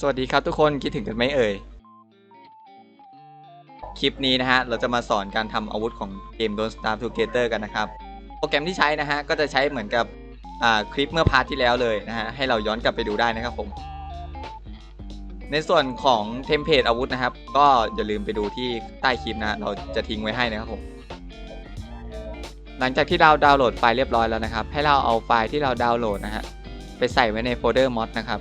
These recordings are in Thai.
สวัสดีครับทุกคนคิดถึงกันไหมเอ่ย คลิปนี้นะฮะ เราจะมาสอนการทำอาวุธของเกม Don't Starve Together กันนะครับ โปรแกรมที่ใช้นะฮะ ก็จะใช้เหมือนกับคลิปเมื่อพาร์ทที่แล้วเลยนะฮะ ให้เราย้อนกลับไปดูได้นะครับผม ในส่วนของเทมเพลตอาวุธนะครับ ก็อย่าลืมไปดูที่ใต้คลิปนะฮะเราจะทิ้งไว้ให้นะครับผม หลังจากที่เราดาวน์โหลดไฟล์เรียบร้อยแล้วนะครับ ให้เราเอาไฟล์ที่เราดาวน์โหลดนะฮะไปใส่ไว้ในโฟลเดอร์ mod นะครับ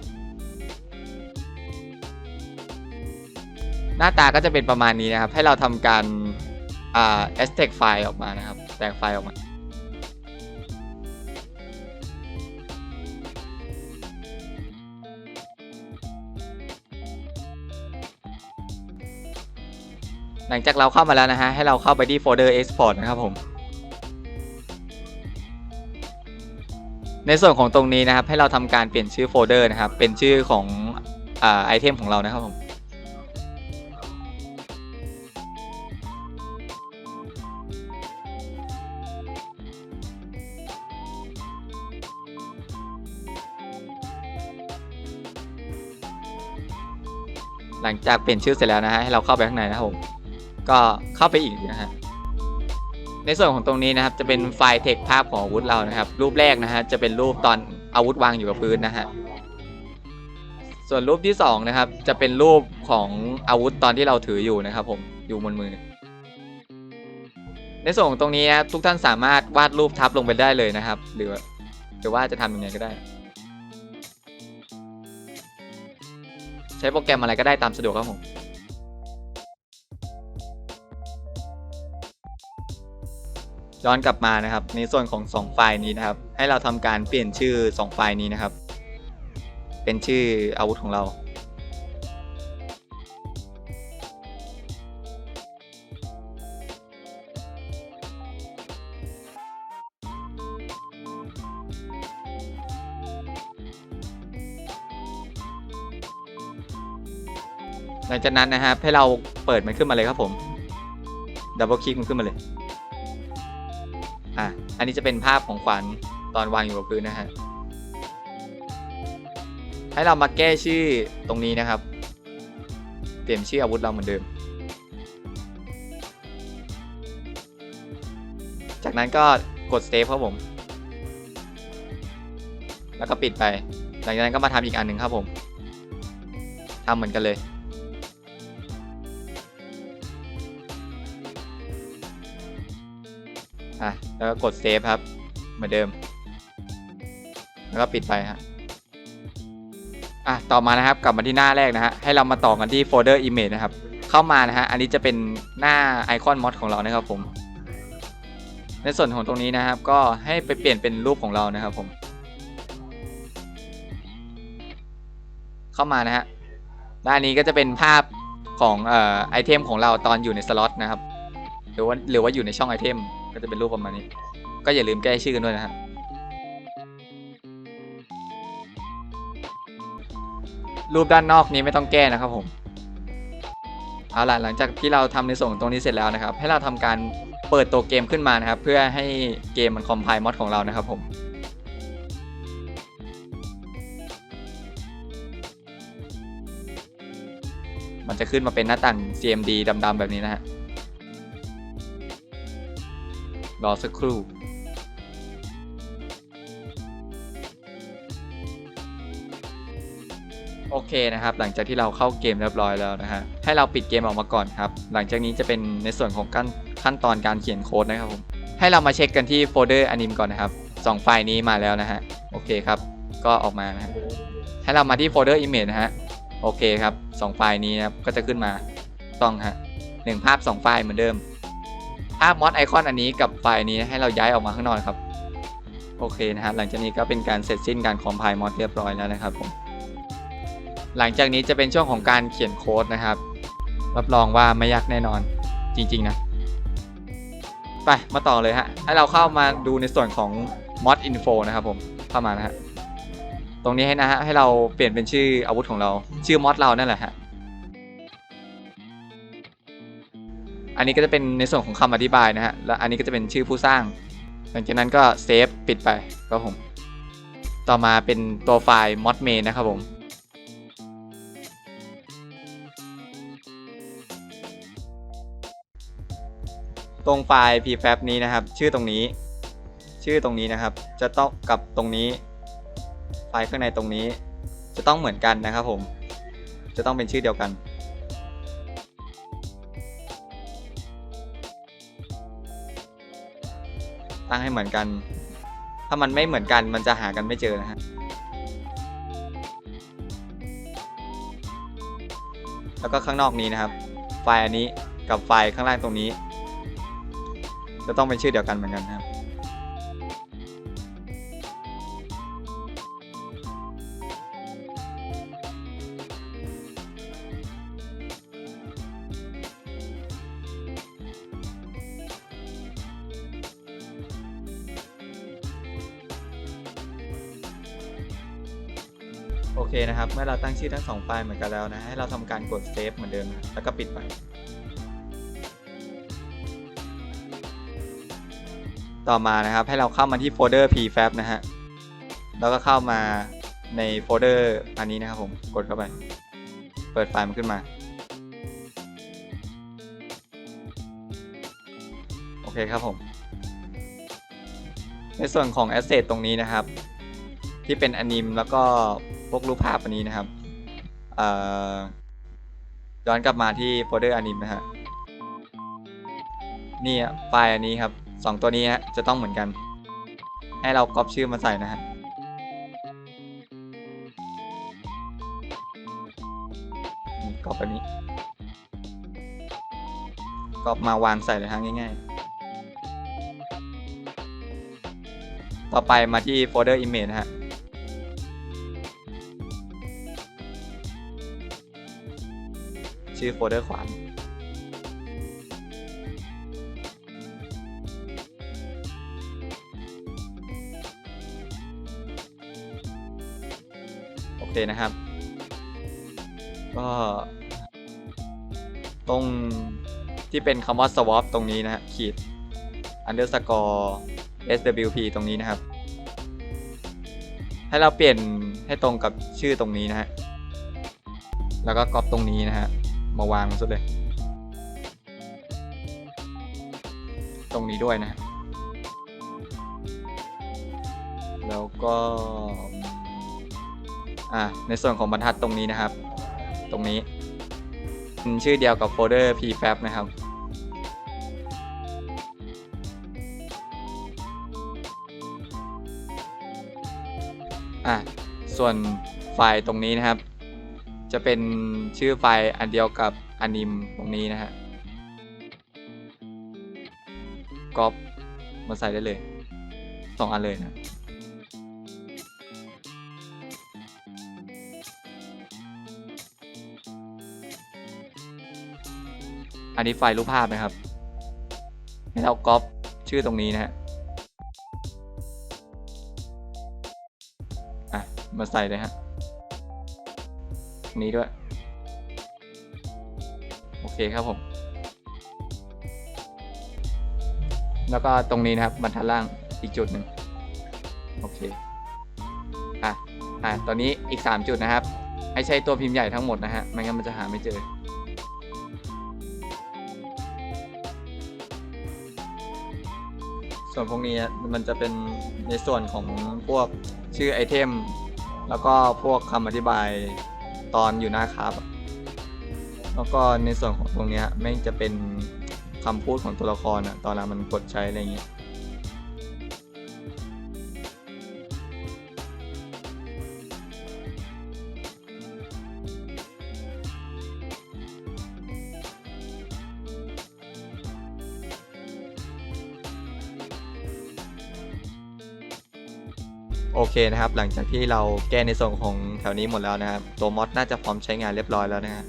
หน้าตาก็จะเป็นประมาณนี้นะครับ ให้เราทำการอ่า extract ไฟล์ออกมานะครับ แตกไฟล์ออกมา หลังจากเราเข้ามาแล้วนะฮะ ให้เราเข้าไปที่โฟลเดอร์ export นะครับผม ในส่วนของตรงนี้นะครับ ให้เราทำการเปลี่ยนชื่อโฟลเดอร์นะครับ เป็นชื่อของอไอเทมของเรานะครับผม หลังจากเปลี่ยนชื่อเสร็จแล้วนะฮะให้เราเข้าไปข้างในนะครับผมก็เข้าไปอีกนะฮะในส่วนของตรงนี้นะครับจะเป็นไฟล์เทคภาพของอาวุธเรานะครับ รูปแรกนะฮะจะเป็นรูปตอนอาวุธวางอยู่กับพื้นนะฮะส่วนรูปที่สองนะครับจะเป็นรูปของอาวุธตอนที่เราถืออยู่นะครับผมอยู่บนมือ ในส่วนของตรงนี้นะทุกท่านสามารถวาดรูปทับลงไปได้เลยนะครับ หรือหรือว่าจะทำยังไงก็ได้ ช้โปรแกรมอะไรก็ได้ตามสะดวกครับผมย้อนกลับมานะครับ ในส่วนของ 2 ไฟล์นี้นะครับ ให้เราทำการเปลี่ยนชื่อ 2 ไฟล์นี้นะครับ เป็นชื่ออาวุธของเรา ลังจากนั้นนะครับให้เราเปิดมันขึ้นมาเลยครับผมดับเบิลคลิกมันขึ้นมาเลยอะอันนี้จะเป็นภาพของขวัญตอนวางอยู่กับพื้นนะฮะให้เรามาแก้ชื่อตรงนี้นะครับ เปลี่ยนชื่ออาวุธเราเหมือนเดิม จากนั้นก็กด save ครับผม แล้วก็ปิดไป หลังจากนั้นก็มาทำอีกอันหนึ่งครับผมทำเหมือนกันเลย แล้วก็กดเซฟครับ เหมือนเดิม แล้วก็ปิดไปฮะอะต่อมานะครับกลับมาที่หน้าแรกนะฮะให้เรามาต่อกันที่โฟลเดอร์ image นะครับ เข้ามานะฮะอันนี้จะเป็นหน้าไอคอนมอดของเรานะครับผม ในส่วนของตรงนี้นะครับ ก็ให้ไปเปลี่ยนเป็นรูปของเรานะครับผม เข้ามานะฮะด้านนี้ก็จะเป็นภาพของอไอเทมของเราตอนอยู่ในสล็อตนะครับหรือว่าหรือว่าอยู่ในช่องไอเทม ก็จะเป็นรูปประมาณนี้ ก็อย่าลืมแก้ชื่อกันด้วยนะฮะรูปด้านนอกนี้ไม่ต้องแก้นะครับผมเอาล่ะหลังจากที่เราทำในส่วนของตรงนี้เสร็จแล้วนะครับ ให้เราทำการเปิดตัวเกมขึ้นมานะครับ เพื่อให้เกมมันคอมไพล์มอดของเรานะครับผมมันจะขึ้นมาเป็นหน้าต่าง CMD ดำๆแบบนี้นะฮะ รอสักครู่โอเคนะครับหลังจากที่เราเข้าเกมเรียบร้อยแล้วนะฮะให้เราปิดเกมออกมาก่อนครับ หลังจากนี้จะเป็นในส่วนของขั้นขั้นตอนการเขียนโค้ดนะครับผมให้เรามาเช็คกันที่โฟลเดอร์อนิมก่อนนะครับสองไฟล์นี้มาแล้วนะฮะโอเคครับ ก็ออกมานะฮะให้เรามาที่โฟลเดอร์ image นะฮะโอเคครับสองไฟล์นี้นะครับก็จะขึ้นมาต้องฮะหนึ่งภาพสองไฟล์เหมือนเดิม ภาพมอดไอคอนอันนี้กับไฟล์นี้ให้เราย้ายออกมาข้างนอกครับ โอเคนะฮะหลังจากนี้ก็เป็นการเสร็จสิ้นการคอมไพล์มอดเรียบร้อยแล้วนะครับผมหลังจากนี้จะเป็นช่วงของการเขียนโค้ดนะครับ รับรองว่าไม่ยากแน่นอนจริงๆนะ ไปมาต่อเลยฮะ ให้เราเข้ามาดูในส่วนของ mod info นะครับผมเข้ามานะฮะ ตรงนี้ให้นะฮะให้เราเปลี่ยนเป็นชื่ออาวุธของเรา ชื่อมอดเรานั่นแหละฮะ อันนี้ก็จะเป็นในส่วนของคำอธิบายนะฮะ และอันนี้ก็จะเป็นชื่อผู้สร้าง หลังจากนั้นก็เซฟปิดไปครับผม ต่อมาเป็นตัวไฟล์ modmain นะครับผมตรงไฟล์ prefab นี้นะครับ ชื่อตรงนี้ ชื่อตรงนี้นะครับ จะต้องกับตรงนี้ ไฟล์ข้างในตรงนี้ จะต้องเหมือนกันนะครับผม จะต้องเป็นชื่อเดียวกัน ตั้งให้เหมือนกัน ถ้ามันไม่เหมือนกันมันจะหากันไม่เจอนะฮะแล้วก็ข้างนอกนี้นะครับ ไฟล์อันนี้กับไฟล์ข้างล่างตรงนี้ จะต้องเป็นชื่อเดียวกันเหมือนกันนะครับ นะครับ เมื่อเราตั้งชื่อทั้งสองไฟล์เหมือนกันแล้วนะ ให้เราทำการกดเซฟเหมือนเดิม แล้วก็ปิดไป ต่อมานะครับให้เราเข้ามาที่โฟลเดอร์ prefab นะฮะ แล้วก็เข้ามาในโฟลเดอร์อันนี้นะครับผม กดเข้าไป เปิดไฟล์มันขึ้นมา โอเคครับผม ในส่วนของ Asset ตรงนี้นะครับที่เป็นอนิมแล้วก็ พวกรูปภาพอันนี้นะครับย้อนกลับมาที่โฟลเดอร์อนิมนะฮะนี่อะไฟล์อันนี้ครับสองตัวนี้ฮะจะต้องเหมือนกัน ให้เราก๊อปชื่อมาใส่นะฮะก๊อปอันนี้ก๊อปมาวางใส่เลยฮะง่ายๆ ต่อไปมาที่โฟลเดอร์ image นะฮะ ชื่อโฟลเดอร์ขวานโอเคนะครับ ก็ตรงที่เป็นคำว่า swap ตรงนี้นะฮะขีด underscore swp ตรงนี้นะครับ ให้เราเปลี่ยนให้ตรงกับชื่อตรงนี้นะฮะ แล้วก็ก๊อปตรงนี้นะฮะ มาวางสุดเลย ตรงนี้ด้วยนะ แล้วก็ อ่าในส่วนของบรรทัดตรงนี้นะครับ ตรงนี้เป็นชื่อเดียวกับโฟลเดอร์ prefab นะครับอะส่วนไฟล์ตรงนี้นะครับ จะเป็นชื่อไฟล์อันเดียวกับอนิมตรงนี้นะฮะก๊อปมาใส่ได้เลยสองอันเลยนะอันนี้ไฟล์รูปภาพนะครับ ให้เราก๊อปชื่อตรงนี้นะฮะอะ มาใส่เลยฮะ นี้ด้วย โอเคครับผม แล้วก็ตรงนี้นะครับบรรทัดล่างอีกจุดหนึ่งโอเคอะอะตอนนี้อีก 3 จุดนะครับ ให้ใช้ตัวพิมพ์ใหญ่ทั้งหมดนะฮะไม่งั้นมันจะหาไม่เจอส่วนพวกนี้มันจะเป็นในส่วนของพวกชื่อไอเทม แล้วก็พวกคำอธิบาย ตอนอยู่หน้าครับ แล้วก็ในส่วนของตรงเนี้ยแม่งจะเป็นคำพูดของตัวละครอะตอนนั้นมันกดใช้อะไรเงี้ย เคนะครับ หลังจากที่เราแก้ในส่วนของแถวนี้หมดแล้วนะครับ ตัวมอดน่าจะพร้อมใช้งานเรียบร้อยแล้วนะฮะ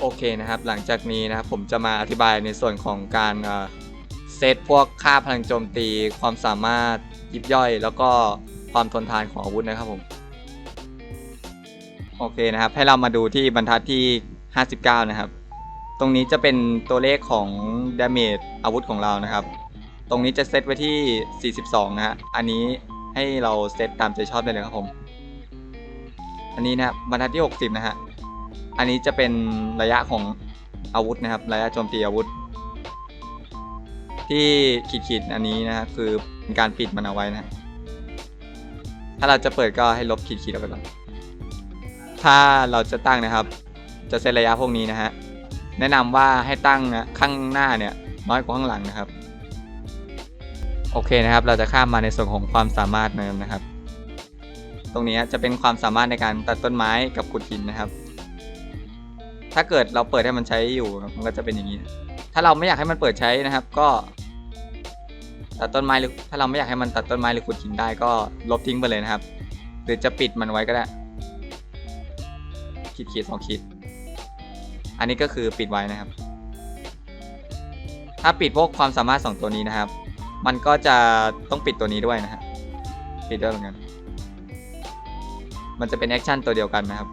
โอเคนะครับ หลังจากนี้นะครับผมจะมาอธิบายในส่วนของการเซตพวกค่าพลังโจมตี ความสามารถยิบย่อย แล้วก็ความทนทานของอาวุธนะครับผมโอเคนะครับ ให้เรามาดูที่บรรทัดที่ 59 นะครับ ตรงนี้จะเป็นตัวเลขของ damage อาวุธของเรานะครับ ตรงนี้จะเซตไว้ที่ 42 นะฮะ อันนี้ให้เราเซตตามใจชอบได้เลยครับผม อันนี้นะครับบรรทัดที่ 60 นะฮะ อันนี้จะเป็นระยะของอาวุธนะครับ ระยะโจมตีอาวุธ ที่ขีดๆอันนี้นะฮะคือเป็นการปิดมันเอาไว้นะ ถ้าเราจะเปิดก็ให้ลบขีดๆออกไปก่อน ถ้าเราจะตั้งนะครับ จะเซตระยะพวกนี้นะฮะ แนะนำว่าให้ตั้งนะข้างหน้าเนี่ยน้อยกว่าข้างหลังนะครับ โอเคนะครับ เราจะข้ามมาในส่วนของความสามารถนะครับ ตรงนี้จะเป็นความสามารถในการตัดต้นไม้กับขุดหินนะครับ ถ้าเกิดเราเปิดให้มันใช้อยู่มันก็จะเป็นอย่างนี้ ถ้าเราไม่อยากให้มันเปิดใช้นะครับ ก็ตัดต้นไม้หรือถ้าเราไม่อยากให้มันตัดต้นไม้หรือขุดหินได้ก็ลบทิ้งไปเลยนะครับ หรือจะปิดมันไว้ก็ได้ขีดขีดสองขีด อันนี้ก็คือปิดไว้นะครับ ถ้าปิดพวกความสามารถสองตัวนี้นะครับ มันก็จะต้องปิดตัวนี้ด้วยนะฮะปิดด้วยเหมือนกันมันจะเป็นแอคชั่นตัวเดียวกันนะครับ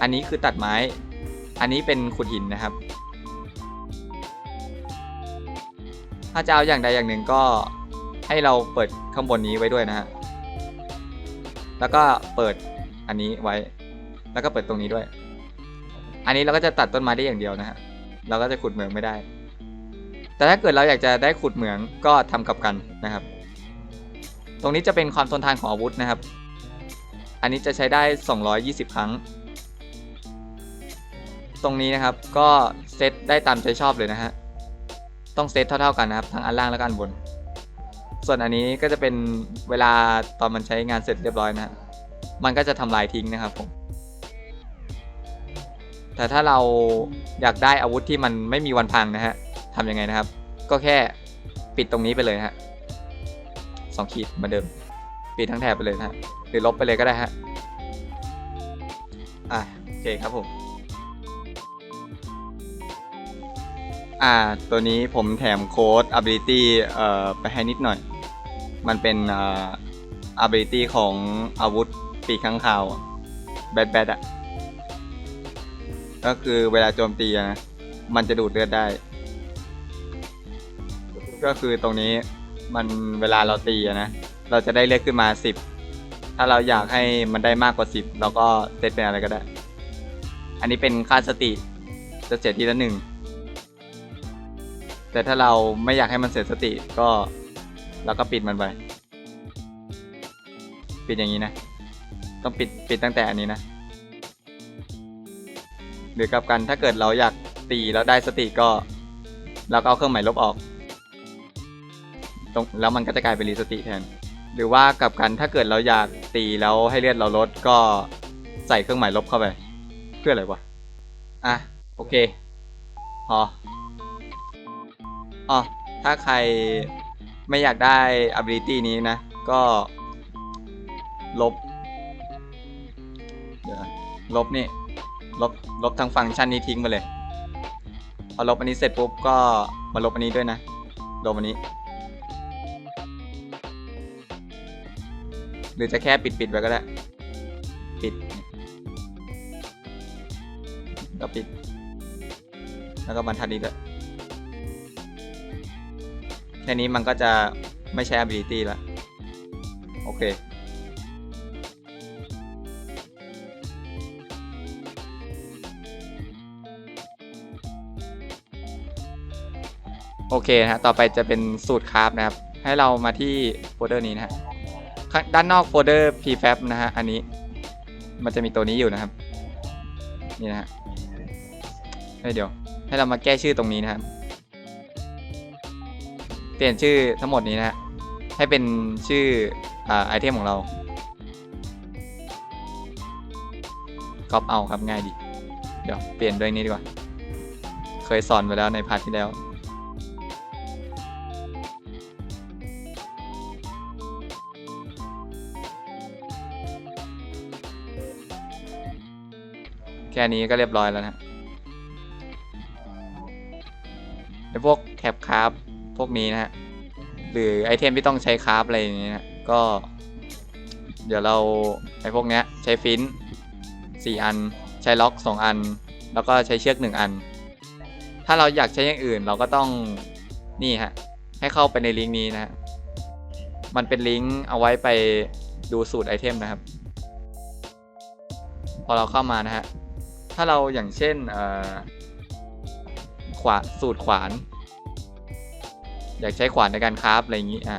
อันนี้คือตัดไม้ อันนี้เป็นขุดหินนะครับ ถ้าจะเอาอย่างใดอย่างหนึ่งก็ให้เราเปิดข้างบนนี้ไว้ด้วยนะฮะ แล้วก็เปิดอันนี้ไว้ แล้วก็เปิดตรงนี้ด้วย อันนี้เราก็จะตัดต้นไม้ได้อย่างเดียวนะฮะ เราก็จะขุดเหมืองไม่ได้ แต่ถ้าเกิดเราอยากจะได้ขุดเหมืองก็ทำกับกันนะครับ ตรงนี้จะเป็นความทนทานของอาวุธนะครับ อันนี้จะใช้ได้ 220 ครั้ง ตรงนี้นะครับก็เซตได้ตามใจชอบเลยนะฮะ ต้องเซตเท่าๆกันนะครับทั้งอันล่างและก็อันบน ส่วนอันนี้ก็จะเป็นเวลาตอนมันใช้งานเสร็จเรียบร้อยนะฮะ มันก็จะทำลายทิ้งนะครับผมแต่ถ้าเราอยากได้อาวุธที่มันไม่มีวันพังนะฮะ ทำยังไงนะครับ ก็แค่ปิดตรงนี้ไปเลยฮะสองขีดเหมือนเดิม ปิดทั้งแถบไปเลยฮะหรือลบไปเลยก็ได้ฮะอะโอเคครับผมอ่าตัวนี้ผมแถมโค้ด ability เอ่อไปให้นิดหน่อย มันเป็นอ่า ability ของอาวุธปีกข้างคาวแบดแบดอะก็คือเวลาโจมตีนะมันจะดูดเลือดได้ ก็คือตรงนี้มันเวลาเราตีอะนะ เราจะได้เลือดขึ้นมา 10 ถ้าเราอยากให้มันได้มากกว่า 10 เราก็เซตเป็นอะไรก็ได้ อันนี้เป็นค่าสติจะเสียทีละหนึ่ง แต่ถ้าเราไม่อยากให้มันเสียสติก็เราก็ปิดมันไป ปิดอย่างนี้นะ ต้องปิดปิดตั้งแต่อันนี้นะ หรือกับกันถ้าเกิดเราอยากตีแล้วได้สติก็ เราก็เอาเครื่องหมายลบออก ตรงแล้วมันก็จะกลายเป็นรีสติแทน หรือว่ากับกันถ้าเกิดเราอยากตีแล้วให้เลือดเราลดก็ใส่เครื่องหมายลบเข้าไป เพื่ออะไรวะ อะ โอเคพออ๋อถ้าใครไม่อยากได้ ability นี้นะ ก็ ลบ เดี๋ยวลบนี่ ลบ ลบทางฟังก์ชันนี้ทิ้งไปเลย พอลบอันนี้เสร็จปุ๊บก็มาลบอันนี้ด้วยนะ ลบอันนี้ หรือจะแค่ปิดปิดไว้ก็ได้ ปิดแล้วปิด แล้วก็บรรทัดนี้ด้วยแค่นี้มันก็จะไม่ใช้ ability แล้ว โอเค โอเคนะฮะ ต่อไปจะเป็นสูตรคราฟนะครับ ให้เรามาที่โฟลเดอร์นี้นะฮะข้าง ด้านนอกโฟลเดอร์ prefab นะฮะ อันนี้มันจะมีตัวนี้อยู่นะครับ นี่นะฮะเฮ้เดี๋ยว ให้เรามาแก้ชื่อตรงนี้นะครับ เปลี่ยนชื่อทั้งหมดนี้นะฮะ ให้เป็นชื่ออ่าไอเทมของเราก๊อปเอาครับง่ายดี เดี๋ยวเปลี่ยนด้วยนี้ดีกว่า เคยสอนไปแล้วในพาร์ทที่แล้ว แค่นี้ก็เรียบร้อยแล้วนะในพวกแท็บคราฟพวกนี้นะฮะหรือไอเทมที่ต้องใช้คราฟอะไรอย่างเงี้ยนะก็ เดี๋ยวเราไอพวกเนี้ยใช้ฟินสี่อัน ใช้ล็อกสองอัน แล้วก็ใช้เชือกหนึ่งอัน ถ้าเราอยากใช้อย่างอื่นเราก็ต้องนี่ฮะให้เข้าไปในลิงก์นี้นะฮะมันเป็นลิงก์เอาไว้ไปดูสูตรไอเทมนะครับ พอเราเข้ามานะฮะ ถ้าเราอย่างเช่นขวาสูตรขวาน อยากใช้ขวานในการคราฟอะไรอย่างนี้อะ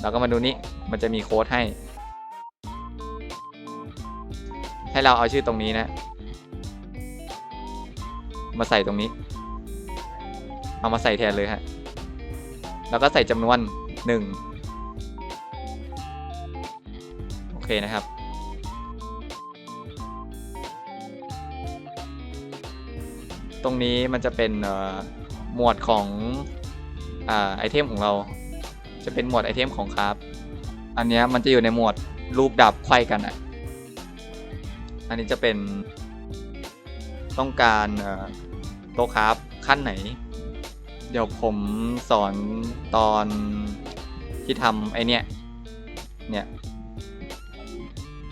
เราก็มาดูนี่มันจะมีโค้ดให้ ให้เราเอาชื่อตรงนี้นะ มาใส่ตรงนี้ เอามาใส่แทนเลยฮะ แล้วก็ใส่จำนวนหนึ่งโอเคนะครับ ตรงนี้มันจะเป็นหมวดของอไอเทมของเรา จะเป็นหมวดไอเทมของคราฟอันนี้มันจะอยู่ในหมวดรูปดาบไขว้กันอะ อันนี้จะเป็นต้องการโต๊ะคราฟขั้นไหน เดี๋ยวผมสอนตอนที่ทำไอเนี้ยเนี่ย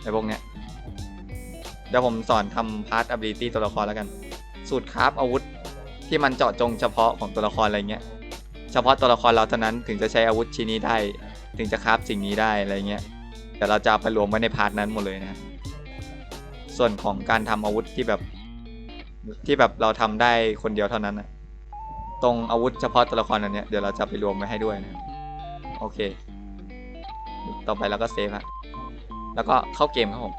ไอพวกเนี้ยเดี๋ยวผมสอนทำพาร์ท ability ตัวละครแล้วกัน สูตรคราฟอาวุธที่มันเจาะจงเฉพาะของตัวละครอะไรเงี้ยเฉพาะตัวละครเราเท่านั้นถึงจะใช้อาวุธชิ้นนี้ได้ ถึงจะคราฟสิ่งนี้ได้อะไรเงี้ยแต่เราจะไปรวมไว้ในพาร์ทนั้นหมดเลยนะส่วนของการทำอาวุธที่แบบที่แบบเราทำได้คนเดียวเท่านั้นนะตรงอาวุธเฉพาะตัวละครอันเนี้ยเดี๋ยวเราจะไปรวมไว้ให้ด้วยนะโอเค ต่อไปเราก็เซฟฮะแล้วก็เข้าเกมครับผม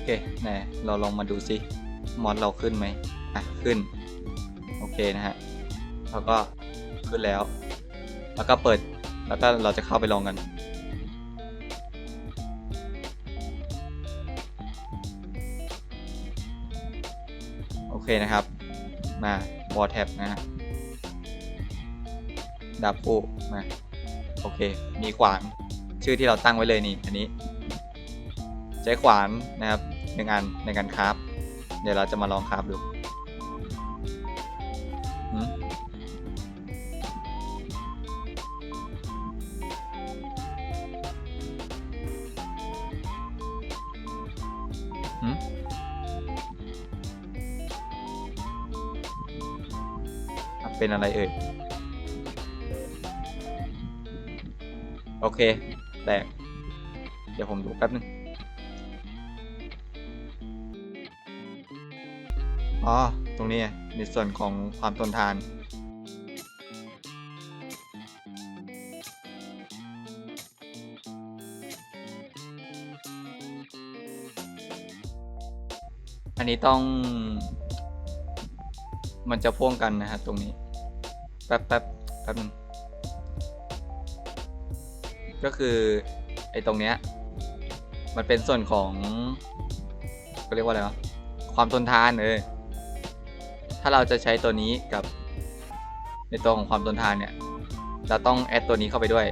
อเคไหนเราลองมาดูซิมอดเราขึ้นไหมอะขึ้น โอเคนะฮะแล้วก็ขึ้นแล้ว แล้วก็เปิด แล้วก็เราจะเข้าไปลองกัน โอเคนะครับ มาวอ r แท็บนะฮะดาบปูมา โอเค มีขวานชื่อที่เราตั้งไว้เลยนี่ อันนี้ ใช้ขวานนะครับหนึ่งอันในการคราฟเดี๋ยวเราจะมาลองคราฟดูหืมหืมเป็นอะไรเอ่ย โอเค แตก เดี๋ยวผมดูแป๊บนึง อ๋อ ตรงนี้ในส่วนของความทนทาน อันนี้ต้อง มันจะพ่วงกันนะฮะตรงนี้ แป๊บแป๊บแป๊บนึงก็คือ ไอ้ตรงเนี้ย มันเป็นส่วนของก็เรียกว่าอะไรวะความทนทานเออ ถ้าเราจะใช้ตัวนี้กับในตัวของความทนทานเนี่ย เราต้องแอดตัวนี้เข้าไปด้วย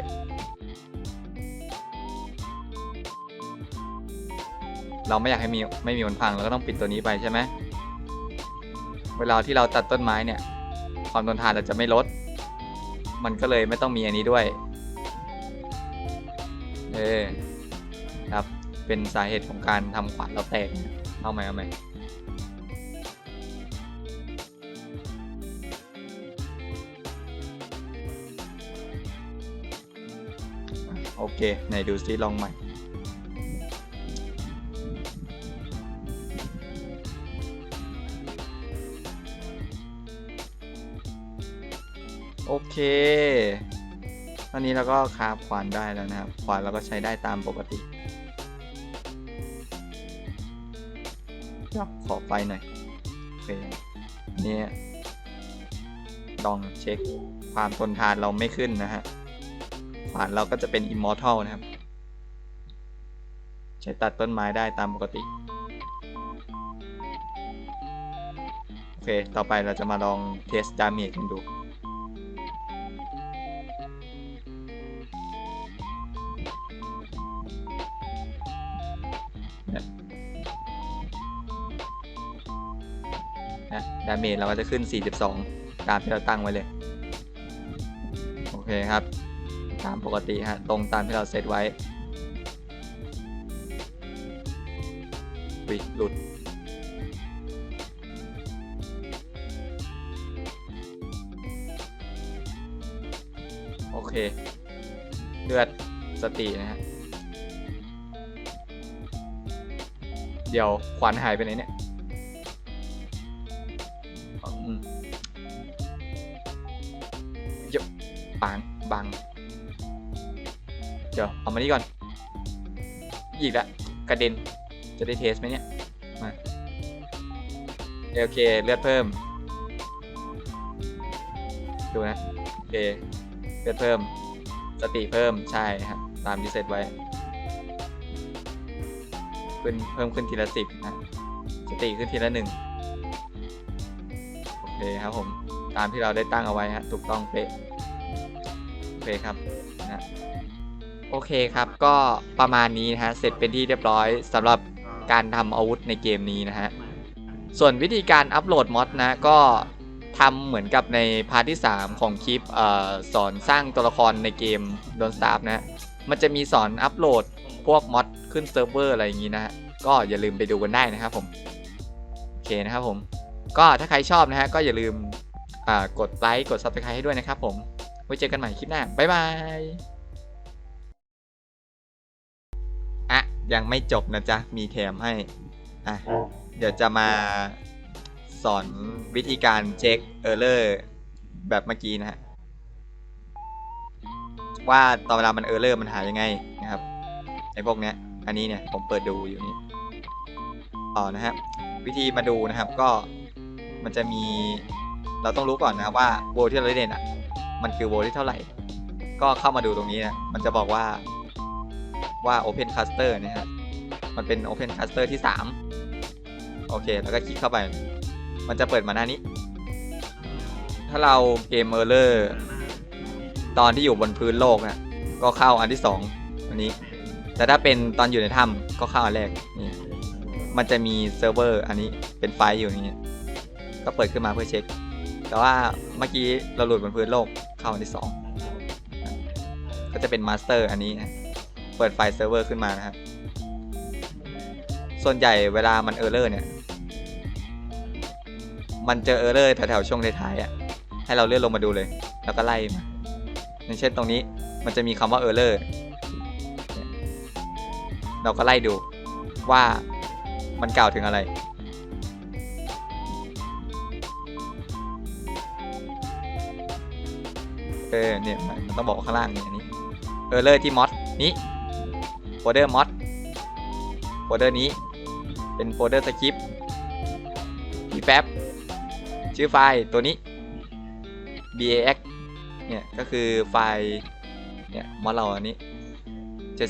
เราไม่อยากให้มีไม่มีมันพังเราก็ต้องปิดตัวนี้ไปใช่ไหมเวลาที่เราตัดต้นไม้เนี่ย ความทนทานเราจะไม่ลด มันก็เลยไม่ต้องมีอันนี้ด้วย เออครับเป็นสาเหตุของการทำขวานเราแตก เอาใหมเอาใหม เคไหนดูซิลองใหม่ โอเค ตอนนี้เราก็คาฟขวานได้แล้วนะครับ ขวานเราก็ใช้ได้ตามปกติขอไฟหน่อยโอเคนี่ลองเช็คความทนทานเราไม่ขึ้นนะฮะ ขวานเราก็จะเป็น Immortal นะครับ ใช้ตัดต้นไม้ได้ตามปกติ โอเค ต่อไปเราจะมาลองเทสดาเมจกันดูนะดาเมจเราก็จะขึ้น 42 ตามที่เราตั้งไว้เลย โอเคครับามปกติฮะตรงตามที่เราเซตไว้อุ้ยหลุดโอเค เลือดสตินะฮะ เดี๋ยวขวานหายไปไหนเนี่ยอืมเยอะบังบัง ดี๋ยวเอามานี่ก่อน อีกแล้วกระเด็น จะได้เทสไหมเนี่ย มาโอเค เลือดเพิ่ม ดูนะ โอเค เลือดเพิ่ม สติเพิ่ม ใช่ครับตามที่เซตไว้ ขึ้นเพิ่มขึ้นทีละสิบนะ สติขึ้นทีละหนึ่งโอเคครับผม ตามที่เราได้ตั้งเอาไว้ฮะ ถูกต้องเป๊ะ โอเคครับนะ โอเคครับ ก็ประมาณนี้นะฮะ เสร็จเป็นที่เรียบร้อยสำหรับการทำอาวุธในเกมนี้นะฮะ ส่วนวิธีการอัปโหลดมอดนะ ก็ทำเหมือนกับในพาร์ทที่ 3 ของคลิปออสอนสร้างตัวละครในเกม Don't Starve นะฮะ มันจะมีสอนอัปโหลดพวกมอดขึ้นเซิร์ฟเวอร์อะไรอย่างนี้นะฮะ ก็อย่าลืมไปดูกันได้นะครับผม โอเคนะครับผม ก็ถ้าใครชอบนะฮะก็อย่าลืมกดไลค์กด Subscribe ให้ด้วยนะครับผม ไว้เจอกันใหม่คลิปหน้า บ๊ายบาย อะ ยังไม่จบนะจ๊ะ มีแถมให้ อะ เดี๋ยวจะมาสอนวิธีการเช็คเออร์เลอร์แบบเมื่อกี้นะฮะ ว่าตอนเวลามันเออร์เลอร์มันหายังไงนะครับไอ้พวกเนี้ย อันนี้เนี่ยผมเปิดดูอยู่นี่ต่อนะฮะวิธีมาดูนะครับก็มันจะมีเราต้องรู้ก่อนนะครับว่าโวที่เราเล่นอะ มันคือโวที่เท่าไหร่ ก็เข้ามาดูตรงนี้นะมันจะบอกว่า ว่า Open Cluster นะฮะมันเป็น Open Cluster ที่ 3 โอเค แล้วก็คลิกเข้าไป มันจะเปิดมาหน้านี้ ถ้าเราเกมเออร์เลอร์ตอนที่อยู่บนพื้นโลกนะก็เข้าอันที่ 2 อันนี้ แต่ถ้าเป็นตอนอยู่ในถ้ำก็เข้าอันแรกนี่มันจะมีเซิร์ฟเวอร์อันนี้เป็นไฟล์อยู่อย่างนี้ก็เปิดขึ้นมาเพื่อเช็ค แต่ว่าเมื่อกี้เราหลุดบนพื้นโลกเข้าอันที่ 2 ก็จะเป็นมาสเตอร์อันนี้นะ เปิดไฟล์เซิร์ฟเวอร์ขึ้นมานะครับ ส่วนใหญ่เวลามันเออร์เลอร์เนี่ย มันเจอเออร์เลอร์แถวๆช่วงท้ายๆอะ ให้เราเลื่อนลงมาดูเลย แล้วก็ไล่มาอย่างเช่นตรงนี้มันจะมีคำว่าเออร์เลอร์เราก็ไล่ดูว่ามันกล่าวถึงอะไรเออเนี่ยมันต้องบอกข้างล่างนี่อันนี้เออร์เลอร์ที่มอดนี้ ลเดอร์มอดโฟลเดอร์นี้เป็นโฟลเดอร์สคริปต์ที่แป๊บชื่อไฟล์ตัวนี้ bax เนี่ยก็คือไฟล์เนี่ยมอดเราอันนี้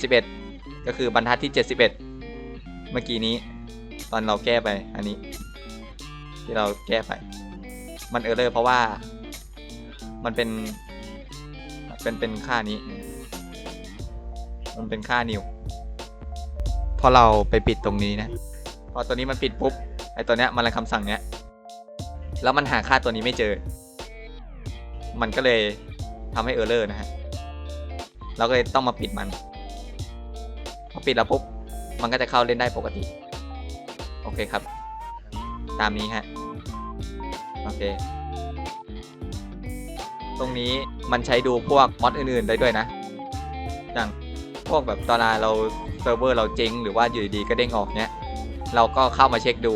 71 ก็คือบรรทัดที่ 71 เมื่อกี้นี้ ตอนเราแก้ไปอันนี้ ที่เราแก้ไป มันเออร์เลอร์เพราะว่ามันเป็นเป็นเป็นค่านี้ มันเป็นค่านิว พอเราไปปิดตรงนี้นะ พอตัวนี้มันปิดปุ๊บไอตัวเนี้ยมันรันคำสั่งเนี้ยแล้วมันหาค่าตัวนี้ไม่เจอ มันก็เลยทำให้เออร์เลอร์นะฮะเราก็เลยต้องมาปิดมันพอปิดแล้วปุ๊บมันก็จะเข้าเล่นได้ปกติ โอเคครับ ตามนี้ฮะ โอเค ตรงนี้มันใช้ดูพวกมอดอื่นๆได้ด้วยนะอย่าง พวกแบบตอนเราเซิร์ฟเวอร์เราเจ๊งหรือว่าอยู่ดีๆก็เด้งออกเนี้ย เราก็เข้ามาเช็คดู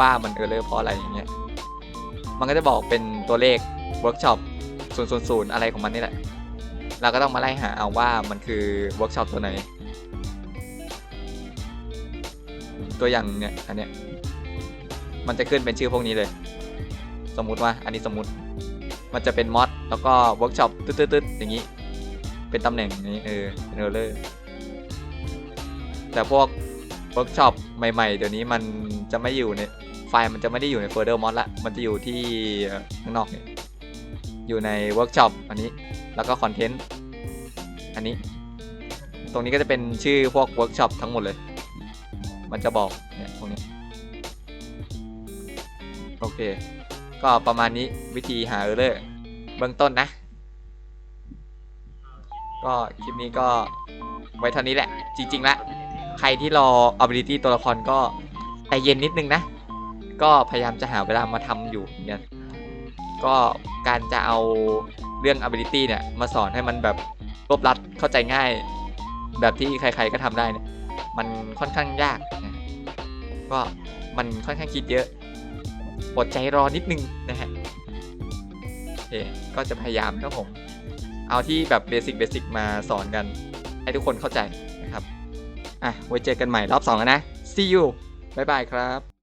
ว่ามันเออร์เลอร์เพราะอะไรอย่างเงี้ย มันก็จะบอกเป็นตัวเลขเวิร์กช็อป000อะไรของมันนี่แหละ เราก็ต้องมาไล่หาเอาว่ามันคือเวิร์กช็อปตัวไหน ตัวอย่างเนี่ยอันเนี้ย มันจะขึ้นเป็นชื่อพวกนี้เลย สมมุติว่าอันนี้สมมุติ มันจะเป็นมอดแล้วก็เวิร์กช็อปตึ๊ดๆอย่างนี้ เป็นตำแหน่งนี้เออเป็นเอร์เลอร์แต่พวกเวิร์กช็อปใหม่ๆ เดี๋ยวนี้มันจะไม่อยู่ในไฟล์มันจะไม่ได้อยู่ในโฟลเดอร์มอดละมันจะอยู่ที่ข้างนอกเนี่ยอยู่ในเวิร์กช็อปอันนี้แล้วก็คอนเทนต์อันนี้ ตรงนี้ก็จะเป็นชื่อพวกเวิร์กช็อปทั้งหมดเลย มันจะบอกเนี่ยพวกนี้โอเค ก็ประมาณนี้วิธีหาเออร์เลอร์เบื้องต้นนะ ก็คลิปนี้ก็ไว้เท่านี้แหละ จริงๆแล้วใครที่รอ ability ตัวละครก็ใจเย็นนิดนึงนะ ก็พยายามจะหาเวลามาทำอยู่เนกันก็การจะเอาเรื่อง ability เนี่ย มาสอนให้มันแบบรวบรัดเข้าใจง่าย แบบที่ใครๆก็ทำได้เนี่ยมันค่อนข้างยากนะก็มันค่อนข้างคิดเยอะอดใจรอนิดนึงนะฮะโอเคก็จะพยายามครับผม เอาที่แบบเบสิกเบสิกมาสอนกัน ให้ทุกคนเข้าใจนะครับ อะ ไว้เจอกันใหม่รอบ2แล้วนะ see you บ๊ายบายครับ